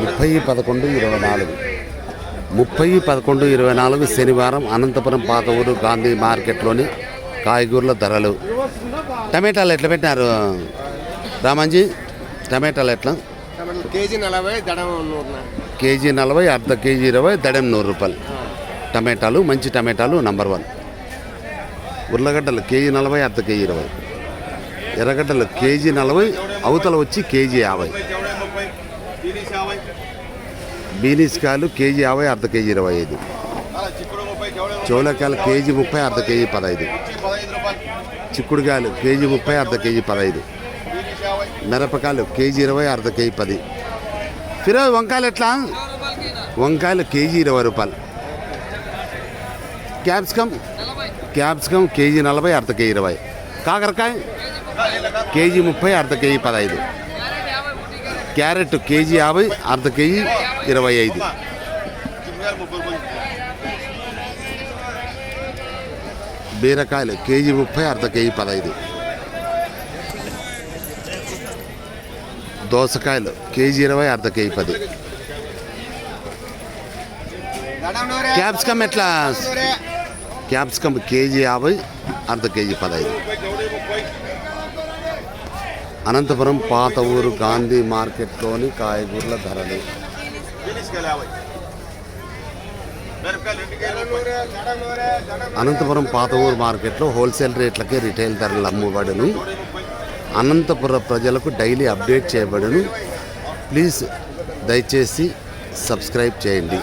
ముప్పై పదకొండు ఇరవై నాలుగు. ముప్పై పదకొండు ఇరవై నాలుగు శనివారం అనంతపురం పాత ఊరు గాంధీ మార్కెట్లోని కాయగూరల ధరలు. టమాటాలు ఎట్లా పెట్టినారు రామాంజీ? టమాటాలు ఎట్లా? కేజీ నలభై కేజీ నలభై అర్ధ కేజీ ఇరవై దడెం నూరు రూపాయలు. టమాటాలు మంచి టమాటాలు నంబర్ వన్ ఉర్లగడ్డలు కేజీ నలభై అర్ధ కేజీ ఇరవై. ఎర్రగడ్డలు కేజీ నలభై అవతల వచ్చి కేజీ యాభై. బీనీస్కాయలు కేజీ యాభై అర్ధ కేజీ ఇరవై ఐదు. చోళకాయలు కేజీ ముప్పై అర్ధ కేజీ పదహైదు. చిక్కుడుకాయలు కేజీ ముప్పై అర్ధ కేజీ పదహైదు. మిరపకాయలు కేజీ ఇరవై అర్ధ కేజీ పది. ఫిరోజ్ వంకాయలు ఎట్లా? వంకాయలు కేజీ ఇరవై రూపాయలు. క్యాప్సికమ్ క్యాప్సికమ్ కేజీ నలభై అర్ధ కేజీ ఇరవై. కాకరకాయ కేజీ ముప్పై అర్ధ కేజీ పదహైదు క్యారెట్ కేజీ యాభై అర్ధ కేజీ ఇరవై ఐదు బీరకాయలు కేజీ ముప్పై అర్ధ కేజీ పదహైదు దోసకాయలు కేజీ ఇరవై అర్ధ కేజీ పది క్యాప్సికమ్ ఎట్లా క్యాప్సికమ్ కేజీ యాభై అర్ధ కేజీ పదహైదు అనంతపురం పాత ఊరు గాంధీ మార్కెట్లోని కాయగూరల ధరలు. అనంతపురం పాత ఊరు మార్కెట్లో హోల్సేల్ రేట్లకే రిటైల్ ధరలు అమ్మబడును. అనంతపుర ప్రజలకు డైలీ అప్డేట్ చేయబడును. ప్లీజ్ దయచేసి సబ్స్క్రైబ్ చేయండి.